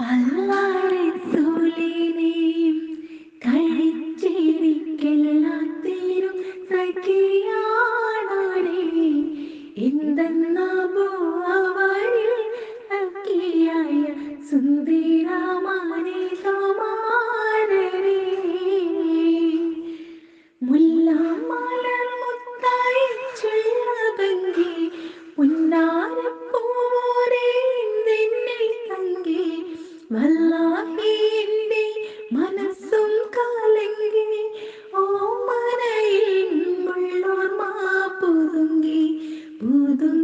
അല്ലാറസൂലിനെയും കഴിച്ചെനിക്കെല്ലാത്തിനും സഖിയാണോടെ എന്തെന്നവരിൽ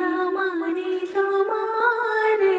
আমার সমান